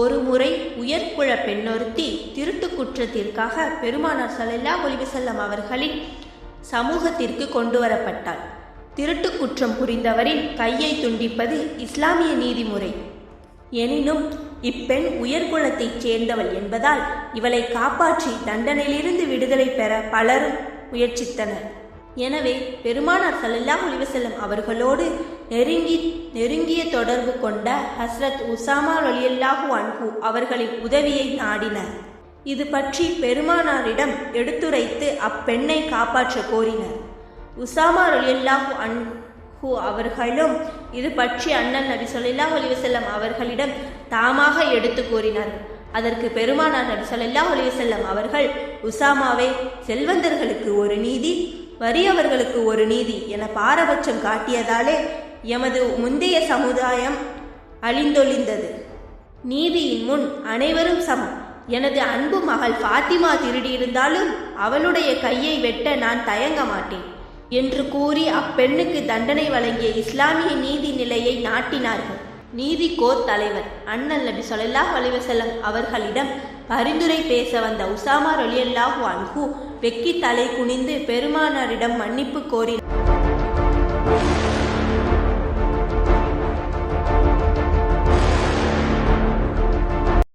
ஒரு முறை உயர்குல பெண்ணொருத்தி திருட்டு குற்றத்திற்காக பெருமானார் ஸல்லல்லாஹு ஒலிவசல்லம் அவர்களின் சமூகத்திற்கு கொண்டு வரப்பட்டாள். திருட்டு குற்றம் புரிந்தவரின் கையை துண்டிப்பது இஸ்லாமிய நீதிமுறை. எனினும் இப்பெண் உயர்குலத்தைச் சேர்ந்தவள் என்பதால் இவளை காப்பாற்றி தண்டனையிலிருந்து விடுதலை பெற பலரும் முயற்சித்தனர். எனவே பெருமானார் ஸல்லல்லாஹு அலைஹி செல்லும் அவர்களோடு நெருங்கி நெருங்கிய தொடர்பு கொண்ட ஹஸ்ரத் உசாமா ரலியல்லாஹு அன்ஹு அவர்களின் உதவியை நாடினர். இது பற்றி பெருமானாரிடம் எடுத்துரைத்து அப்பெண்ணை காப்பாற்ற கோரினர். உசாமா ரலியல்லாஹு அன்ஹு அவர்களும் இது பற்றி அண்ணன் நபி ஸல்லல்லாஹு அலைஹி வஸல்லம் அவர்களிடம் தாமாக எடுத்து கூறினார். அதற்கு பெருமானார் நபி ஸல்லல்லாஹு அலைஹி வஸல்லம் அவர்கள் உசாமாவே செல்வந்தர்களுக்கு ஒரு நீதி வறியவர்களுக்கு ஒரு நீதி என பாரபட்சம் காட்டியதாலே எமது முந்தைய சமுதாயம் அழிந்தொழிந்தது. நீதியின் முன் அனைவரும் சமம். எனது அன்பு மகள் ஃபாத்திமா திருடியிருந்தாலும் அவளுடைய கையை வெட்ட நான் தயங்க மாட்டேன் என்று கூறி அப்பெண்ணுக்கு தண்டனை வழங்கிய இஸ்லாமிய நீதி நிலையை நாட்டினார்கள். நீதிக்கோர் தலைவர். அண்ணல் நபி ஸல்லல்லாஹு அலிவசல்லம் அவர்களிடம் பரிந்துரை பேச வந்த உசாமா ரொலியல்லாஹ் அன்ஹு வெக்கி தலை குனிந்து பெருமானாரிடம் மன்னிப்பு கோரி